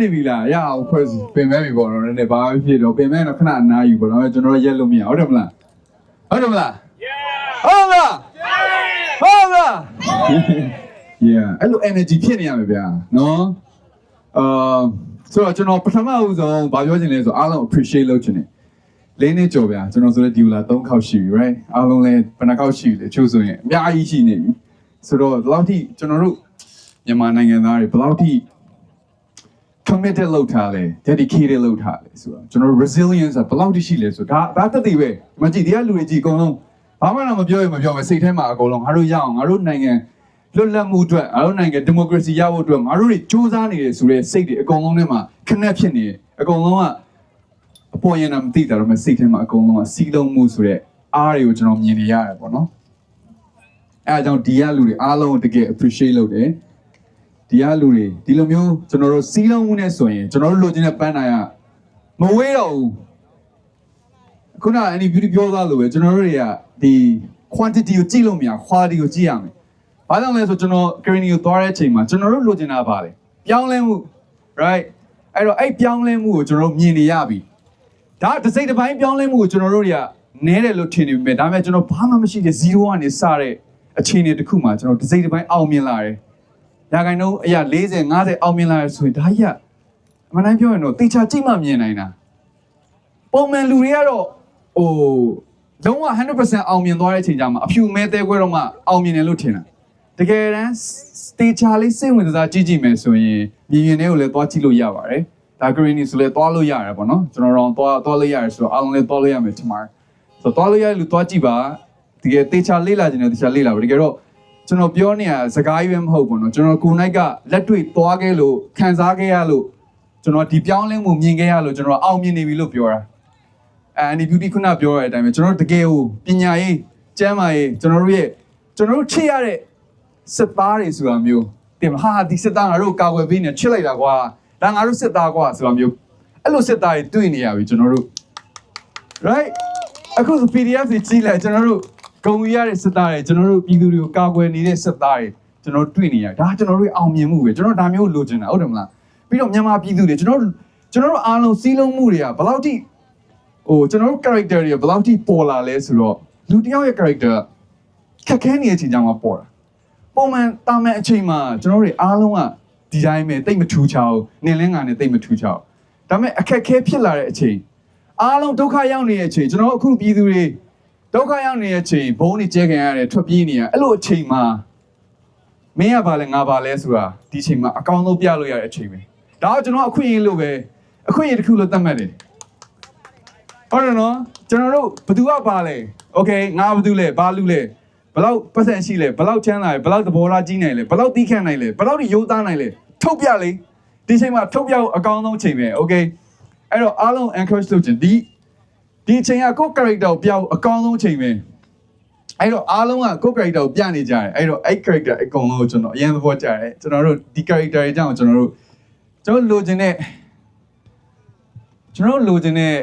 နေပြီလားရအောင်ခွဲစီပင်မဲ့ပြီပေါ့နော်နည်းနည်းဘာမှဖြစ်တော့ပင်မဲ့တော့ခဏအနားယူပေါ့နော်ကျွန်တော်ရက်လို့မရဟုတ်တယ်မလားဟုတ်တယ်မလားဟုတ်လားဟုတ်လား yeah အဲ့လို energy ဖြစ်နေရမယ်ဗျာနော်အာဆိုတော့ကျွန်တော်ပထမဦးဆုံးဘာပြောချင်လဲဆိုအားလုံး appreciate လုပ်ချင်တယ်လေးနှစ်ကြော်ဗျာကျွန်တော်ဆိုတဲ့ဒီလာ3ခေါက်ရှိပြီ right အားလုံးလည်းဘယ်နှခေါက်ရှိလဲချို့ဆိုရင်အများကြီးရှိနေပြီဆိုတော့ဒီလောက်ထိကျွန်တော်တို့မြန်မာနိုင်ငံသားတွေဘယ်လောက်ထိ committed လုပ်ထားလဲ dedicated လုပ်ထားလဲဆိုတော့ကျွန်တော်တို့ resilience ကဘယ်လောက်ထိရှိလဲဆိုတော့ဒါဒါတက်တည်ပဲမကြည့်တရားလူတွေကြည့်အကုန်လုံးဘာမှတော့မပြောရင်မပြောမယ်စိတ်ထဲမှာအကုန်လုံးငါတို့ရအောင်ငါတို့နိုင်ငံလွတ်လပ်မှုအတွက်ငါတို့နိုင်ငံ democracy ရဖို့အတွက်ငါတို့တွေစူးစမ်းနေတယ်ဆိုတဲ့စိတ်တွေအကုန်လုံးထဲမှာ connect ဖြစ်နေတယ်အကုန်လုံးကအပေါ်ရင်တော့မသိတာတော့မစိတ်ထဲမှာအကုန်လုံးကစီးလုံးမှုဆိုတဲ့အားတွေကိုကျွန်တော်မြင်နေရတယ်ပေါ့နော်အဲအကြောင်းဒီကလူတွေအားလုံးကိုတကယ် appreciate လုပ်တယ် ဒီကလူတွေဒီလိုမျိုးကျွန်တော်တို့စီးလုံးမှုနဲ့ဆိုရင်ကျွန်တော်တို့လိုချင်တဲ့ပန်းနိုင်ကမဝေးတော့ဘူးခုနအန်ဒီ beauty ပြောသားလို့ပဲကျွန်တော်တို့တွေကဒီ quantity ကိုကြည့်လို့မရ quality ကိုကြည့်ရမယ်။ဘာကြောင့်လဲဆိုကျွန်တော် green ကိုသွားတဲ့အချိန်မှာကျွန်တော်တို့လိုချင်တာပါလေ။ပြောင်းလဲမှု right အဲ့တော့အဲ့ပြောင်းလဲမှုကိုကျွန်တော်တို့မြင်နေရပြီ။ဒါတစ်စိတ်တစ်ပိုင်းပြောင်းလဲမှုကိုကျွန်တော်တို့တွေကနဲတယ်လို့ထင်နေပေမဲ့ဒါပေမဲ့ကျွန်တော်ဘာမှမရှိတဲ့0ကနေစတဲ့အခြေအနေတစ်ခုမှာကျွန်တော်တစ်စိတ်တစ်ပိုင်းအောင်မြင်လာတယ်။ ရာခိုင်နှုန်းအရာ40 50အောင်မြင်လာရဆိုရင်ဒါကြီးကအမှန်တိုင်းပြောရင်တော့တေချာကြည့်မှမြင်နိုင်တာပုံမှန်လူတွေကတော့ဟိုလုံးဝ100%အောင်မြင်သွားတဲ့အချိန်ကျမှအဖြူမဲသေးခွဲတော့မှအောင်မြင်တယ်လို့ထင်တာတကယ်တမ်းတေချာလေးစိတ်ဝင်စားကြည့်ကြည့်မယ်ဆိုရင်မြင်ရင်တွေကိုလည်းသွားကြည့်လို့ရပါတယ်ဒါ green ဆိုလည်းသွားလို့ရတယ်ပေါ့နော်ကျွန်တော်တော့သွားသွားလို့ရတယ်ဆိုတော့အားလုံးလည်းသွားလို့ရမယ်ထင်ပါတယ်ဆိုတော့သွားလို့ရတဲ့လူသွားကြည့်ပါတကယ်တေချာလေးလာခြင်းနဲ့တေချာလေးလာပါတကယ်တော့ ကျွန်တော်ပြောနေတာစကားကြီးပဲမဟုတ်ဘူးเนาะကျွန်တော်ကိုယ်နိုင်ကလက်တွေ့သွားခဲ့လို့ခံစားခဲ့ရလို့ကျွန်တော်ဒီပြောင်းလဲမှုမြင်ခဲ့ရလို့ကျွန်တော်အောင်မြင်နေပြီလို့ပြောတာအဲအန်ဒီ beauty ခုနပြောရတဲ့အတိုင်းပဲကျွန်တော်တို့တကယ်ကိုပညာရေးကျမ်းမာရေးကျွန်တော်တို့ရဲ့ကျွန်တော်တို့ချစ်ရတဲ့စစ်သားတွေဆိုတာမျိုးတင်မဟာဒီစစ်သားငါတို့ကာကွယ်ပေးနေချစ်လိုက်တာကွာဒါငါတို့စစ်သားကွာဆိုတာမျိုးအဲ့လိုစစ်သားတွေတွေ့နေရပြီကျွန်တော်တို့ right အခုဆို PDF တွေကြီးလိုက်ကျွန်တော်တို့ ဂုံယူရတဲ့စစ်သားတွေကျွန်တော်တို့ပြည်သူတွေကိုကာကွယ်နေတဲ့စစ်သားတွေကျွန်တော်တို့တွေ့နေရဒါကျွန်တော်တို့အောင်မြင်မှုပဲကျွန်တော်ဒါမျိုးလိုချင်တာဟုတ်တယ်မလားပြီးတော့မြန်မာပြည်သူတွေကျွန်တော်တို့ကျွန်တော်တို့အားလုံးစီးလုံးမှုတွေကဘယ်လောက်ထိဟိုကျွန်တော်တို့ character တွေဘယ်လောက်ထိပေါ်လာလဲဆိုတော့လူတစ်ယောက်ရဲ့ character ခက်ခဲနေတဲ့အချိန်ကြောင့်မှပေါ်တာပုံမှန်တာမန်အချိန်မှာကျွန်တော်တို့တွေအားလုံးကဒီတိုင်းပဲတိတ်မထူးချောင်းနင်လင်းငါနဲ့တိတ်မထူးချောင်းဒါပေမဲ့အခက်ခဲဖြစ်လာတဲ့အချိန်အားလုံးဒုက္ခရောက်နေတဲ့အချိန်ကျွန်တော်တို့အခုပြည်သူတွေ ဒုက္ခရောက်နေတဲ့အချိန်ဘုံတွေကျဲခံရတယ်ထွက်ပြေးနေရအဲ့လိုအချိန်မှာမင်းကဘာလဲငါဘာလဲဆိုတာဒီအချိန်မှာအကောင်းဆုံးပြလို့ရတဲ့အချိန်ပဲဒါကကျွန်တော်အခွင့်အရေးလို့ပဲအခွင့်အရေးတစ်ခုလို့သတ်မှတ်တယ်ဟုတ်တယ်နော်ကျွန်တော်တို့ဘယ်သူကပါလဲโอเคငါဘယ်သူလဲဘာလူလဲဘယ်လောက်ပတ်စံရှိလဲဘယ်လောက်ချမ်းသာလဲဘယ်လောက်သဘောထားကြီးနိုင်လဲဘယ်လောက်တီးခန့်နိုင်လဲဘယ်လောက်ရိုးသားနိုင်လဲထုတ်ပြလေဒီအချိန်မှာထုတ်ပြဖို့အကောင်းဆုံးအချိန်ပဲโอเค အဲ့တော့အားလုံး encourage လုပ်ချင်ဒီ ဒီအချိန်ကကိုယ့် character ကိုပြောင်းအကောင်းဆုံးအချိန်ပဲအဲ့တော့အားလုံးကကိုယ့် character ကိုပြနေကြတယ်အဲ့တော့အဲ့ character အကုန်လုံးကိုကျွန်တော်အရင်သဘောကျတယ်ကျွန်တော်တို့ဒီ character တွေကြောင့်ကျွန်တော်တို့ကျွန်တော်လိုချင်တဲ့ကျွန်တော်လိုချင်တဲ့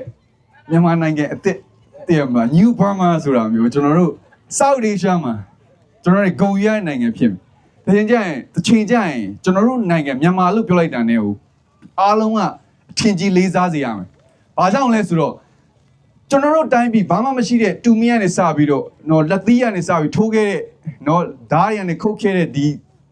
မြန်မာနိုင်ငံအစ်စ်တည်မှာ New Burma ဆိုတာမျိုးကျွန်တော်တို့ South Asia မှာကျွန်တော်တို့ဂုံရတဲ့နိုင်ငံဖြစ်မယ်။ဒါချင်းကျရင်တစ်ချိန်ကျရင်ကျွန်တော်တို့နိုင်ငံမြန်မာလို့ပြောလိုက်တာ ਨੇ ဟိုအားလုံးကအထင်ကြီးလေးစားစေရမယ်။ဘာကြောင့်လဲဆိုတော့ ကျွန်တော်တို့တိုင်းပြည်ဘာမှမရှိတဲ့တူမီကနေစပြီးတော့နော်လက်သီးကနေစပြီးထိုးခဲ့တဲ့နော်ဓားရကနေခုတ်ခဲ့တဲ့ဒီ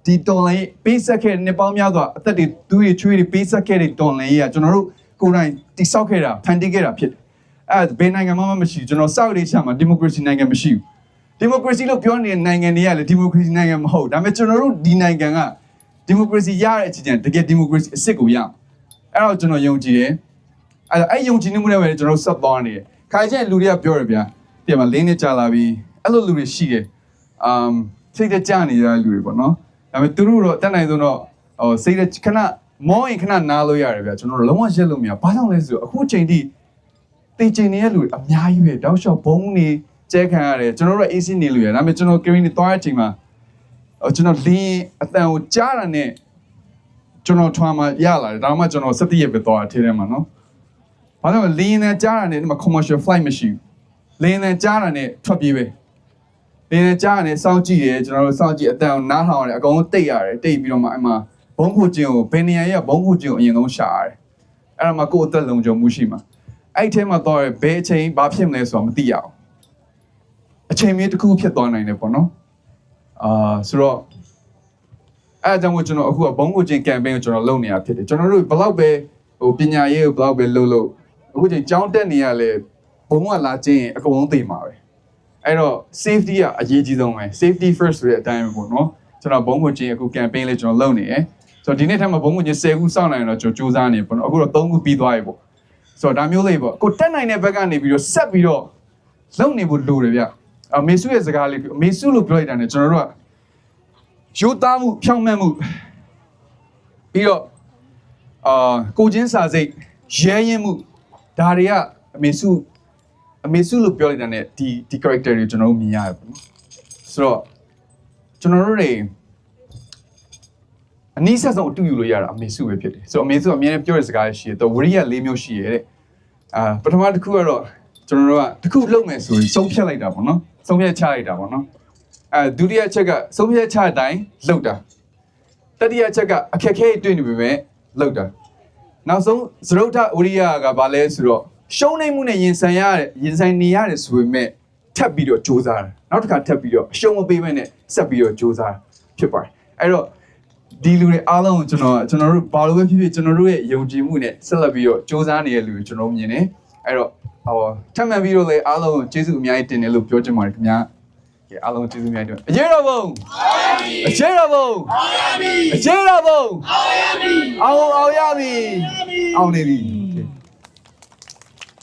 ဒီတော်လိုင်းပေးဆက်ခဲ့တဲ့နှစ်ပေါင်းများစွာအသက်တွေသူတွေချွေးတွေပေးဆက်ခဲ့တဲ့တော်လိုင်းကြီးကကျွန်တော်တို့ကိုယ်တိုင်တိဆောက်ခဲ့တာဖန်တီးခဲ့တာဖြစ်တယ်။အဲဘယ်နိုင်ငံမှမရှိဘူးကျွန်တော်စောက်လေးချမှာဒီမိုကရေစီနိုင်ငံမရှိဘူး။ဒီမိုကရေစီလို့ပြောနေတဲ့နိုင်ငံတွေကလည်းဒီမိုကရေစီနိုင်ငံမဟုတ်ဒါပေမဲ့ကျွန်တော်တို့ဒီနိုင်ငံကဒီမိုကရေစီရတဲ့အချိန်ကျရင်တကယ်ဒီမိုကရေစီအစ်စ်ကိုရအောင်အဲ့တော့ကျွန်တော်ယုံကြည်တယ်အဲ့တော့အဲ့ယုံကြည်မှုနဲ့ပဲကျွန်တော်ဆက်သွားနေတယ် ခါကျရင်လူတွေကပြောရဗျာဒီမှာလင်းနေကြလာပြီအဲ့လိုလူတွေရှိတယ်အမ်စိတ်တကြနေရတဲ့လူတွေပေါ့နော်ဒါပေမဲ့သူတို့တော့တက်နိုင်ဆုံးတော့ဟိုစိတ်တခဏမောရင်ခဏနားလို့ရတယ်ဗျာကျွန်တော်တို့လုံးဝရက်လို့မရဘာကြောင့်လဲဆိုတော့အခုချိန်ထိတေချင်နေတဲ့လူတွေအများကြီးပဲတောက်လျှောက်ဘုံနေကျဲခံရတယ်ကျွန်တော်တို့ AC နေလို့ရတယ်ဒါပေမဲ့ကျွန်တော် green နေသွားတဲ့အချိန်မှာဟိုကျွန်တော်လင်းအတန်ကိုကြားတာနဲ့ကျွန်တော်ထွားမှရလာတယ်ဒါမှကျွန်တော်စက်တည့်ရပဲသွားတာထဲထဲမှာနော် ဘာလို့လဲလင်းနဲ့ကြားတာနဲ့ဒီမှာ commercial flight မရှိဘူးလင်းနဲ့ကြားတာနဲ့ထွက်ပြေးပဲလင်းနဲ့ကြားတာနဲ့စောင့်ကြည့်တယ်ကျွန်တော်တို့စောင့်ကြည့်အတန်ကိုနားထောင်ရတယ်အကုန်လုံးတိတ်ရတယ်တိတ်ပြီးတော့မှအဲ့မှာဘဘုံခုကျင်းကိုဘယ်နေရာရဲ့ဘုံခုကျင်းကိုအရင်ဆုံးရှာရတယ်အဲ့ဒါမှကိုယ့်အသက်လုံခြုံမှုရှိမှာအဲ့ဒီထဲမှာတော့ဘယ်အချိန်ဘာဖြစ်မလဲဆိုတာမသိရအောင်အချိန်မြေတစ်ခုဖြစ်သွားနိုင်တယ်ပေါ့နော်အာဆိုတော့အဲ့ဒါကြောင့်မို့ကျွန်တော်အခုကဘုံခုကျင်း campaign ကိုကျွန်တော်လုပ်နေတာဖြစ်တယ်ကျွန်တော်တို့ဘယ်လောက်ပဲဟိုပညာရေးကိုဘယ်လောက်ပဲလုပ်လို့ အခုချိန်ကြောင်းတက်နေရလဲဘုံကလာကျင်းရင်အကုန်လုံးသိမှာပဲအဲ့တော့ safety ကအရေးကြီးဆုံးပဲ safety first ဆိုတဲ့အတိုင်းပဲပေါ့နော်ကျွန်တော်ဘုံမချင်းအခု campaign လေးကျွန်တော်လုပ်နေတယ်ဆိုတော့ဒီနေ့ထက်မှာဘုံမချင်း10ခုစောင့်နိုင်တော့ကျွန်တော်စူးစမ်းနေပေါ့နော်အခုတော့3ခုပြီးသွားပြီပေါ့ဆိုတော့ဒါမျိုးလေးပေါ့ကိုတက်နိုင်တဲ့ဘက်ကနေပြီးတော့ဆက်ပြီးတော့လုပ်နေဖို့လိုတယ်ဗျအမေစုရဲ့စကားလေးအမေစုလို့ပြောလိုက်တာ ਨੇ ကျွန်တော်တို့ကရိုးသားမှုဖြောင့်မတ်မှုပြီးတော့အာကိုချင်းစာစိတ်ရဲရင်မှု ဒါတွေကအမေစုအမေစုလို့ပြောလိုက်တာ ਨੇ ဒီဒီ character တွေကျွန်တော်တို့မြင်ရတယ်ပေါ့နော်ဆိုတော့ကျွန်တော်တို့တွေအနည်းဆက်ဆုံးအတူယူလို့ရတာအမေစုပဲဖြစ်တယ်ဆိုတော့အမေစုကအမြဲတမ်းပြောတဲ့စကားရှိတယ်တော့ဝရိယ၄မျိုးရှိရတဲ့အာပထမတစ်ခုကတော့ကျွန်တော်တို့ကတစ်ခုလုပ်မယ်ဆိုရင်ဆုံးဖြတ်လိုက်တာပေါ့နော်ဆုံးဖြတ်ချလိုက်တာပေါ့နော်အဲဒုတိယချက်ကဆုံးဖြတ်ချတဲ့အတိုင်းလုပ်တာတတိယချက်ကအခက်အခဲတွေတွေ့နေပေမဲ့လုပ်တာ နောက်ဆုံးသရုတ်ထဝရိယကဘာလဲဆိုတော့ရှုံးနေမှုနဲ့ရင်ဆိုင်ရတဲ့ရင်ဆိုင်နေရတယ်ဆိုပေမဲ့ထပ်ပြီးတော့စူးစမ်းတယ်နောက်တစ်ခါထပ်ပြီးတော့အရှုံးမပေးဘဲနဲ့ဆက်ပြီးတော့စူးစမ်းဖြစ်ပါတယ်အဲ့တော့ဒီလူတွေအားလုံးကိုကျွန်တော်ကျွန်တော်တို့ဘာလို့ပဲဖြစ်ဖြစ်ကျွန်တော်တို့ရဲ့ယုံကြည်မှုနဲ့ဆက်လက်ပြီးတော့စူးစမ်းနေတဲ့လူတွေကျွန်တော်မြင်တယ်အဲ့တော့ဟောထပ်မံပြီးတော့လေအားလုံးကိုကျေးဇူးအများကြီးတင်တယ်လို့ပြောချင်ပါတယ်ခင်ဗျာကဲအားလုံးကျေးဇူးအများကြီးတင်အရေးတော် ဘုံအရေးတော်ဘုံအရေးတော်ဘုံအောင်အောင်ရပြီအောင်နေပြီ